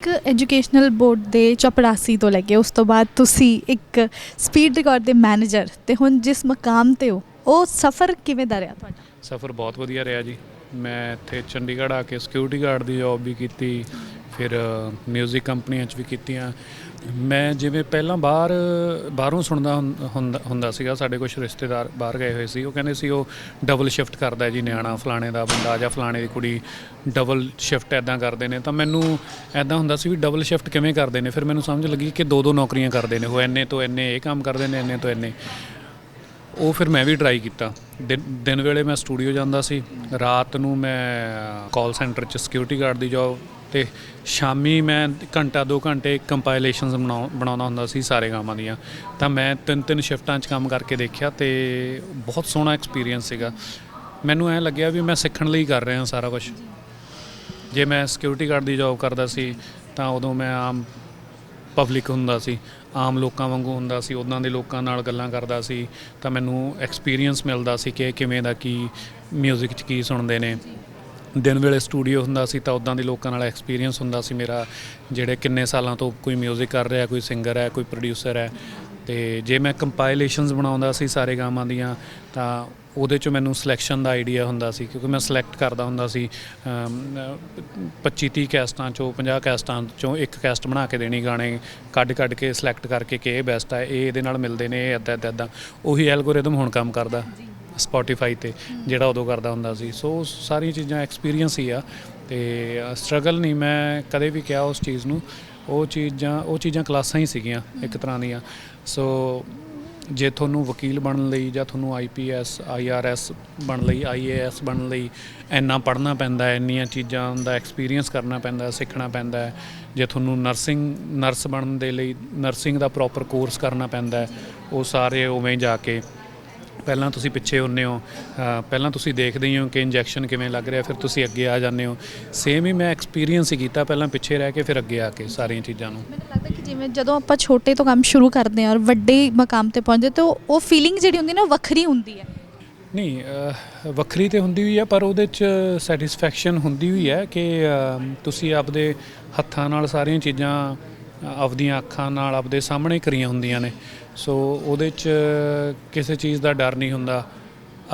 ਇੱਕ educational board ਦੇ ਚਪੜਾਸੀ ਤੋਂ ਲੈ ਕੇ ਉਸ ਤੋਂ ਬਾਅਦ ਤੁਸੀਂ ਇੱਕ ਸਪੀਡ ਰਿਕਾਰਡ ਦੇ ਮੈਨੇਜਰ ਤੇ ਹੁਣ ਜਿਸ ਮਕਾਮ ਤੇ ਹੋ, ਉਹ ਸਫ਼ਰ ਕਿਵੇਂ ਦਾ ਰਿਹਾ ਤੁਹਾਡਾ? ਸਫ਼ਰ ਬਹੁਤ ਵਧੀਆ ਰਿਹਾ ਜੀ। ਮੈਂ ਇੱਥੇ ਚੰਡੀਗੜ੍ਹ ਆ ਕੇ ਸਿਕਿਉਰਿਟੀ ਗਾਰਡ ਦੀ ਜੌਬ ਵੀ ਕੀਤੀ। ਫਿਰ 뮤직 ਕੰਪਨੀਆਂ 'ਚ ਵੀ ਕੀਤੀਆਂ। ਮੈਂ ਜਿਵੇਂ ਪਹਿਲਾਂ ਬਾਹਰ, ਬਾਹਰੋਂ ਸੁਣਦਾ ਹੁੰ- ਹੁੰਦਾ ਹੁੰਦਾ ਸੀਗਾ, ਸਾਡੇ ਕੁਝ ਰਿਸ਼ਤੇਦਾਰ ਬਾਹਰ ਗਏ ਹੋਏ ਸੀ, ਉਹ ਕਹਿੰਦੇ ਸੀ ਉਹ ਡਬਲ ਸ਼ਿਫਟ ਕਰਦਾ ਜੀ, ਨਿਆਣਾ ਫਲਾਣੇ ਦਾ ਬੰਦਾ ਜਾਂ ਫਲਾਣੇ ਦੀ ਕੁੜੀ ਡਬਲ ਸ਼ਿਫਟ ਐਦਾਂ ਕਰਦੇ ਨੇ। ਤਾਂ ਮੈਨੂੰ ਐਦਾਂ ਹੁੰਦਾ ਸੀ ਵੀ ਡਬਲ ਸ਼ਿਫਟ ਕਿਵੇਂ ਕਰਦੇ ਨੇ, ਫਿਰ ਮੈਨੂੰ ਸਮਝ ਲੱਗੀ ਕਿ ਦੋ ਦੋ ਨੌਕਰੀਆਂ ਕਰਦੇ ਨੇ, ਉਹ ਇੰਨੇ ਤੋਂ ਇੰਨੇ ਇਹ ਕੰਮ ਕਰਦੇ ਨੇ ਇੰਨੇ ਤੋਂ ਇੰਨੇ ਉਹ ਫਿਰ ਮੈਂ ਵੀ ਟਰਾਈ ਕੀਤਾ। ਦਿਨ ਦਿਨ ਵੇਲੇ ਮੈਂ ਸਟੂਡੀਓ ਜਾਂਦਾ ਸੀ। ਰਾਤ ਨੂੰ ਮੈਂ ਕਾਲ ਸੈਂਟਰ 'ਚ ਸਿਕਿਉਰਿਟੀ ਗਾਰਡ ਦੀ ਜੌਬ ਤੇ ਸ਼ਾਮੀ ਮੈਂ ਘੰਟਾ 2 ਘੰਟੇ ਕੰਪਾਈਲੇਸ਼ਨਸ ਬਣਾਉਂਦਾ ਹੁੰਦਾ ਸੀ ਸਾਰੇ ਗਾਵਾਂ ਦੀਆਂ। ਤਾਂ ਮੈਂ ਤਿੰਨ ਤਿੰਨ ਸ਼ਿਫਟਾਂ 'ਚ ਕੰਮ ਕਰਕੇ ਦੇਖਿਆ ਤੇ ਬਹੁਤ ਸੋਹਣਾ ਐਕਸਪੀਰੀਅੰਸ ਸੀਗਾ। ਮੈਨੂੰ ਐ ਲੱਗਿਆ ਵੀ ਮੈਂ ਸਿੱਖਣ ਲਈ ਕਰ ਰਿਹਾ ਸਾਰਾ ਕੁਝ ਜੇ ਮੈਂ ਸਿਕਿਉਰਿਟੀ ਗਾਰਡ ਦੀ ਜੌਬ ਕਰਦਾ ਸੀ ਤਾਂ ਉਦੋਂ ਮੈਂ ਆਮ ਪਬਲਿਕ ਹੁੰਦਾ ਸੀ ਆਮ ਲੋਕਾਂ ਵਾਂਗੂ ਹੁੰਦਾ ਸੀ ਉਹਨਾਂ ਦੇ ਲੋਕਾਂ ਨਾਲ ਗੱਲਾਂ ਕਰਦਾ ਸੀ ਤਾਂ ਮੈਨੂੰ ਐਕਸਪੀਰੀਅੰਸ ਮਿਲਦਾ ਸੀ ਕਿ ਕਿਵੇਂ ਦਾ ਕੀ 뮤직 'ਚ ਕੀ ਸੁਣਦੇ ਨੇ ਦਿਨ ਵੇਲੇ ਸਟੂਡੀਓ ਹੁੰਦਾ ਸੀ ਤਾਂ ਉਦਾਂ ਦੇ ਲੋਕਾਂ ਨਾਲ ਐਕਸਪੀਰੀਅੰਸ ਹੁੰਦਾ ਸੀ ਮੇਰਾ ਜਿਹੜੇ ਕਿੰਨੇ ਸਾਲਾਂ ਤੋਂ ਕੋਈ 뮤직 ਕਰ ਰਿਹਾ ਕੋਈ ਸਿੰਗਰ ਹੈ ਕੋਈ ਪ੍ਰੋਡਿਊਸਰ ਹੈ ਤੇ ਜੇ ਮੈਂ ਕੰਪਾਈਲੇਸ਼ਨਸ ਬਣਾਉਂਦਾ ਸੀ ਸਾਰੇ ਗਾਵਾਂ ਦੀਆਂ, ਤਾਂ ਉਹਦੇ ਚ ਮੈਨੂੰ ਸਿਲੈਕਸ਼ਨ ਦਾ ਆਈਡੀਆ ਹੁੰਦਾ ਸੀ, ਕਿਉਂਕਿ ਮੈਂ ਸਿਲੈਕਟ ਕਰਦਾ ਹੁੰਦਾ ਸੀ 25 30 ਕੈਸਟਾਂ ਚੋਂ 50 ਕੈਸਟਾਂ ਚੋਂ ਇੱਕ ਕੈਸਟ ਬਣਾ ਕੇ ਦੇਣੀ ਗਾਣੇ, ਕੱਢ ਕੱਢ ਕੇ ਸਿਲੈਕਟ ਕਰਕੇ ਕਿ ਇਹ ਬੈਸਟ ਹੈ ਇਹ ਇਹਦੇ ਨਾਲ ਮਿਲਦੇ ਨੇ, ਇਹ ਇੱਦਾਂ ਇੱਦਾਂ ਇੱਦਾਂ ਉਹੀ ਐਲਗੋਰਿਦਮ ਹੁਣ ਕੰਮ ਕਰਦਾ ਸਪੋਟੀਫਾਈ ਤੇ, ਜਿਹੜਾ ਉਦੋਂ ਕਰਦਾ ਹੁੰਦਾ ਸੀ। ਸੋ ਸਾਰੀਆਂ ਚੀਜ਼ਾਂ ਐਕਸਪੀਰੀਅੰਸ ਹੀ ਆ, ਤੇ ਸਟਰਗਲ ਨਹੀਂ, ਮੈਂ ਕਦੇ ਵੀ ਕਿਹਾ ਉਸ ਚੀਜ਼ ਨੂੰ। ਉਹ ਚੀਜ਼ਾਂ ਉਹ ਚੀਜ਼ਾਂ ਕਲਾਸਾਂ ਹੀ ਸੀਗੀਆਂ ਇੱਕ ਤਰ੍ਹਾਂ ਦੀਆਂ। ਸੋ ਜੇ ਤੁਹਾਨੂੰ ਵਕੀਲ ਬਣਨ ਲਈ ਜਾਂ ਤੁਹਾਨੂੰ ਆਈਪੀਐਸ ਆਈਆਰਐਸ ਬਣਨ ਲਈ ਆਈਏਐਸ ਬਣਨ ਲਈ ਇੰਨਾ ਪੜ੍ਹਨਾ ਪੈਂਦਾ ਹੈ ਇੰਨੀਆਂ ਚੀਜ਼ਾਂ ਦਾ ਐਕਸਪੀਰੀਅੰਸ ਕਰਨਾ ਪੈਂਦਾ ਸਿੱਖਣਾ ਪੈਂਦਾ ਹੈ ਜੇ ਤੁਹਾਨੂੰ ਨਰਸਿੰਗ ਨਰਸ ਬਣਨ ਦੇ ਲਈ ਨਰਸਿੰਗ ਦਾ ਪ੍ਰੋਪਰ ਕੋਰਸ ਕਰਨਾ ਪੈਂਦਾ ਹੈ ਉਹ ਸਾਰੇ ਉਵੇਂ ਜਾ ਕੇ ਪਹਿਲਾਂ ਤੁਸੀਂ ਪਿੱਛੇ ਹੁੰਨੇ ਹੋ ਪਹਿਲਾਂ ਤੁਸੀਂ ਦੇਖਦੇ ਹੀ ਕਿ ਇੰਜੈਕਸ਼ਨ ਕਿਵੇਂ ਲੱਗ ਰਿਹਾ ਫਿਰ ਤੁਸੀਂ ਅੱਗੇ ਆ ਜਾਂਦੇ ਹੋ। ਸੇਮ ਹੀ ਮੈਂ ਐਕਸਪੀਰੀਅੰਸ ਹੀ ਕੀਤਾ ਪਹਿਲਾਂ ਪਿੱਛੇ ਰਹਿ ਕੇ ਫਿਰ ਅੱਗੇ ਆ ਕੇ ਸਾਰੀਆਂ ਚੀਜ਼ਾਂ ਨੂੰ। ਮੈਨੂੰ ਲੱਗਦਾ ਕਿ ਜਿਵੇਂ ਜਦੋਂ ਆਪਾਂ ਛੋਟੇ ਤੋਂ ਕੰਮ ਸ਼ੁਰੂ ਕਰਦੇ ਹਾਂ ਔਰ ਵੱਡੇ ਮਕਾਮ ਤੇ ਪਹੁੰਚਦੇ ਤਾਂ ਉਹ- ਫੀਲਿੰਗ ਜਿਹੜੀ ਹੁੰਦੀ ਨਾ ਵੱਖਰੀ ਹੁੰਦੀ ਹੈ। ਨਹੀਂ ਵੱਖਰੀ ਤੇ ਹੁੰਦੀ ਹੋਈ ਹੈ ਪਰ ਉਹਦੇ ਚ ਸੈਟੀਸਫੈਕਸ਼ਨ ਹੁੰਦੀ ਹੋਈ ਹੈ ਕਿ ਤੁਸੀਂ ਆਪਦੇ ਹੱਥਾਂ ਨਾਲ ਸਾਰੀਆਂ ਚੀਜ਼ਾਂ ਆਪਦੀਆਂ ਅੱਖਾਂ ਨਾਲ ਆਪਦੇ ਸਾਹਮਣੇ ਕਰੀਆਂ ਹੁੰਦੀਆਂ ਨੇ। ਸੋ ਉਹਦੇ ਚ ਕਿਸੇ ਚੀਜ਼ ਦਾ ਡਰ ਨਹੀਂ ਹੁੰਦਾ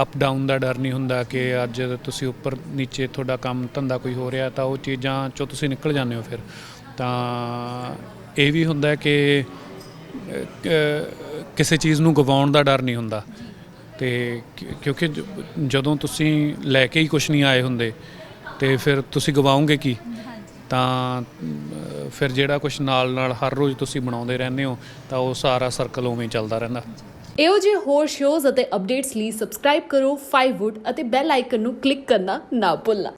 ਅਪ ਡਾਊਨ ਦਾ ਡਰ ਨਹੀਂ ਹੁੰਦਾ ਕਿ ਅੱਜ ਤੁਸੀਂ ਉੱਪਰ ਨੀਚੇ ਤੁਹਾਡਾ ਕੰਮ ਧੰਦਾ ਕੋਈ ਹੋ ਰਿਹਾ, ਤਾਂ ਉਹ ਚੀਜ਼ਾਂ ਚੋਂ ਤੁਸੀਂ ਨਿਕਲ ਜਾਂਦੇ ਹੋ ਫਿਰ। ਤਾਂ ਇਹ ਵੀ ਹੁੰਦਾ ਕਿ ਕਿਸੇ ਚੀਜ਼ ਨੂੰ ਗਵਾਉਣ ਦਾ ਡਰ ਨਹੀਂ ਹੁੰਦਾ। ਤੇ ਕਿਉਂਕਿ ਜਦੋਂ ਤੁਸੀਂ ਲੈ ਕੇ ਹੀ ਕੁਝ ਨਹੀਂ ਆਏ ਹੁੰਦੇ, ਤੇ ਫਿਰ ਤੁਸੀਂ ਗਵਾਉਂਗੇ ਕੀ? ਤਾਂ ਫਿਰ ਜਿਹੜਾ ਕੁਝ ਨਾਲ ਨਾਲ ਹਰ ਰੋਜ਼ ਤੁਸੀਂ ਬਣਾਉਂਦੇ ਰਹਿੰਦੇ ਹੋ, ਤਾਂ ਉਹ ਸਾਰਾ ਸਰਕਲ ਉਵੇਂ ਚੱਲਦਾ ਰਹਿੰਦਾ। ਇਹੋ ਜਿਹੇ ਹੋਰ ਸ਼ੋਜ਼ ਅਤੇ ਅਪਡੇਟਸ ਲਈ ਸਬਸਕ੍ਰਾਈਬ ਕਰੋ 5wood ਅਤੇ ਬੈਲ ਆਈਕਨ ਨੂੰ ਕਲਿੱਕ ਕਰਨਾ ਨਾ ਭੁੱਲਣਾ।